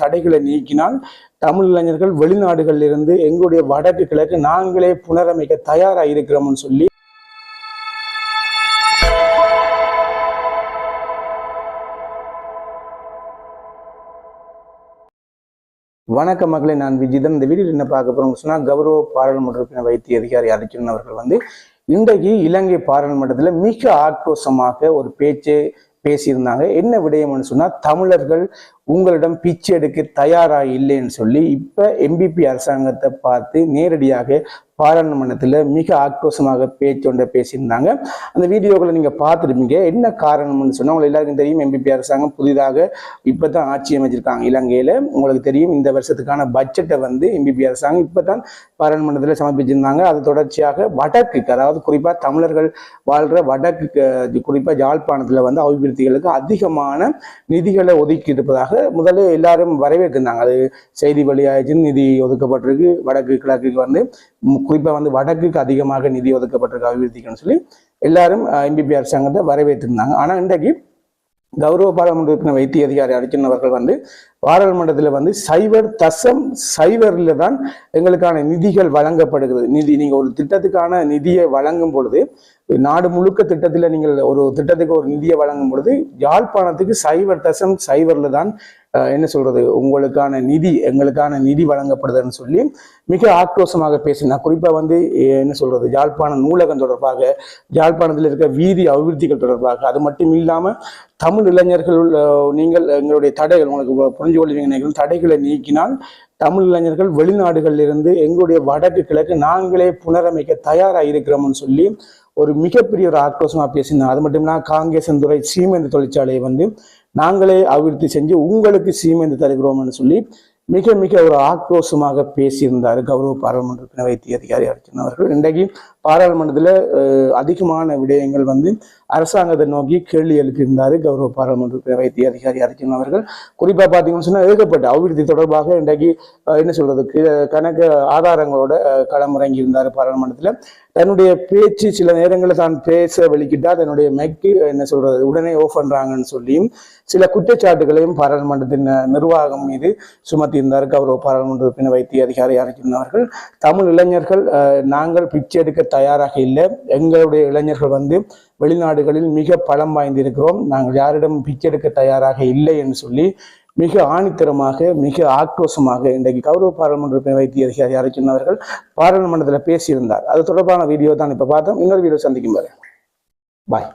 தடைகளை நீக்கினால் தமிழ் இளைஞர்கள் வெளிநாடுகளில் இருந்து எங்களுடைய வடக்கு கிழக்கு நாங்களே புனரமைக்க தயாராக இருக்கிறோம்னு சொல்லி வணக்க மக்களை நான் விஜிதம். இந்த வீடியோவில் என்ன பார்க்க போறோம் சொன்னால் கௌரவ பாராளுமன்ற உறுப்பினர் வைத்திய அதிகாரி அர்ஜுனன் அவர்கள் வந்து இன்றைக்கு இலங்கை பாராளுமன்றத்தில் மிக ஆக்ரோஷமாக ஒரு பேச்சு பேசியிருந்தாங்க. என்ன விடயம்னு சொன்னா தமிழர்கள் உங்களிடம் பிச்சை எடுக்க தயாரா இல்லைன்னு சொல்லி இப்போ எம்பிபி அரசாங்கத்தை பார்த்து நேரடியாக பாராளுமன்றத்தில் மிக ஆக்ரோஷமாக பேச்சு ஒன்றை பேசியிருந்தாங்க. அந்த வீடியோக்களை நீங்கள் பார்த்துருப்பீங்க. என்ன காரணம்னு சொன்னால் உங்களுக்கு எல்லாருக்கும் தெரியும். எம்பிபி அரசாங்கம் புதிதாக இப்போ தான் ஆட்சி அமைச்சிருக்காங்க இலங்கையில். உங்களுக்கு தெரியும் இந்த வருஷத்துக்கான பட்ஜெட்டை வந்து எம்பிபி அரசாங்கம் இப்போ தான் பாராளுமன்றத்தில் சமர்ப்பிச்சிருந்தாங்க. அது தொடர்ச்சியாக வடக்குக்கு அதாவது குறிப்பாக தமிழர்கள் வாழ்கிற வடக்கு குறிப்பாக ஜாழ்ப்பாணத்தில் வந்து அபிவிருத்திகளுக்கு அதிகமான நிதிகளை ஒதுக்கி இருப்பதாக முதல்ல எல்லாரும் வரவேற்றிருந்தாங்க. அது செய்தி வெளியாகிச்சு நிதி ஒதுக்கப்பட்டிருக்கு. வடக்கு கிழக்குக்கு வந்து குறிப்பாக குறிப்பா வந்து வடக்குக்கு அதிகமாக நிதி ஒதுக்கப்பட்டிருக்க அபிவிருத்திக்குன்னு சொல்லி எல்லாரும் எம்பிபி அரசாங்கத்தை வரவேற்றிருந்தாங்க. ஆனா இன்றைக்கு கௌரவ பாராளுமன்ற வைத்திய அதிகாரி அர்ஜுன் அவர்கள் வந்து பாராளுமன்றத்தில் வந்து சைபர் தசம் சைபர்ல தான் எங்களுக்கான நிதிகள் வழங்கப்படுகிறது. நிதி நீங்க ஒரு திட்டத்துக்கான நிதியை வழங்கும் பொழுது நாடு முழுக்க திட்டத்தில் நீங்கள் ஒரு திட்டத்துக்கு ஒரு நிதியை வழங்கும் பொழுது யாழ்ப்பாணத்துக்கு சைவர் தசம் சைவரில் தான் என்ன சொல்றது உங்களுக்கான நிதி எங்களுக்கான நிதி வழங்கப்படுதுன்னு சொல்லி மிக ஆக்ரோஷமாக பேசினார். குறிப்பாக வந்து என்ன சொல்றது யாழ்ப்பாண நூலகம் தொடர்பாக யாழ்ப்பாணத்தில் இருக்க வீதி அபிவிருத்திகள் தொடர்பாக அது மட்டும் இல்லாமல் தமிழ் இளைஞர்கள் நீங்கள் எங்களுடைய தடைகள் உங்களுக்கு புரிஞ்சு கொள்வீங்க நினைக்கிறேன் தடைகளை நீக்கினால் தமிழ் இளைஞர்கள் வெளிநாடுகளில் இருந்து எங்களுடைய வடக்கு கிழக்கு நாங்களே புனரமைக்க தயாராக இருக்கிறோம்னு சொல்லி ஒரு மிகப்பெரிய ஒரு ஆக்ரோஷமாக பேசினார் அது மட்டும் இல்லாமல் காங்கேசன்துறை சீமெந்து தொழிற்சாலையை வந்து நாங்களே அபிவிருத்தி செஞ்சு உங்களுக்கு சீமெந்து தருகிறோம்னு சொல்லி மிக மிக ஒரு ஆக்ரோஷமாக பேசியிருந்தார் கௌரவ பாராளுமன்ற உறுப்பினர் வைத்திய அதிகாரி அர்ஜுன் அவர்கள். இன்றைக்கு பாராளுமன்றத்தில் அதிகமான விடயங்கள் வந்து அரசாங்கத்தை நோக்கி கேள்வி எழுப்பியிருந்தார் கௌரவ பாராளுமன்ற வைத்திய அதிகாரி அர்ஜுன் அவர்கள். குறிப்பா பார்த்தீங்கன்னு சொன்னால் ஏகப்பட்ட அபிவிருத்தி தொடர்பாக இன்றைக்கு என்ன சொல்றது கணக்கு ஆதாரங்களோட களமிறங்கி இருந்தார் பாராளுமன்றத்தில். தன்னுடைய பேச்சு சில நேரங்களில் தான் பேச வெளிக்கிட்டா தன்னுடைய மெக்கு என்ன சொல்றது உடனே ஓஃப் பண்றாங்கன்னு சொல்லியும் சில குற்றச்சாட்டுகளையும் பாராளுமன்றத்தின் நிர்வாகம் மீது சுமத்தி சுமத்தியிருந்தார் கௌரவ பாராளுமன்ற உறுப்பினர் வைத்திய அதிகாரி அர்ஜுன் அவர்கள் தமிழ் இளைஞர்கள் நாங்கள் பிச்சை எடுக்க தயாராக இல்லை. எங்களுடைய இளைஞர்கள் வந்து வெளிநாடுகளில் மிக பலம் வாய்ந்திருக்கிறோம். நாங்கள் யாரிடம் பிச்சை எடுக்க தயாராக இல்லை என்று சொல்லி மிக ஆணித்தரமாக மிக ஆக்ரோஷமாக இன்றைக்கு கௌரவ பாராளுமன்ற உறுப்பினர் வைத்திய அதிகாரி அர்ஜுன் அவர்கள் பாராளுமன்றத்தில் பேசியிருந்தார். அது தொடர்பான வீடியோ தான் இப்போ பார்த்தோம். இன்னொரு வீடியோ சந்திக்கும் பாரு பாய்.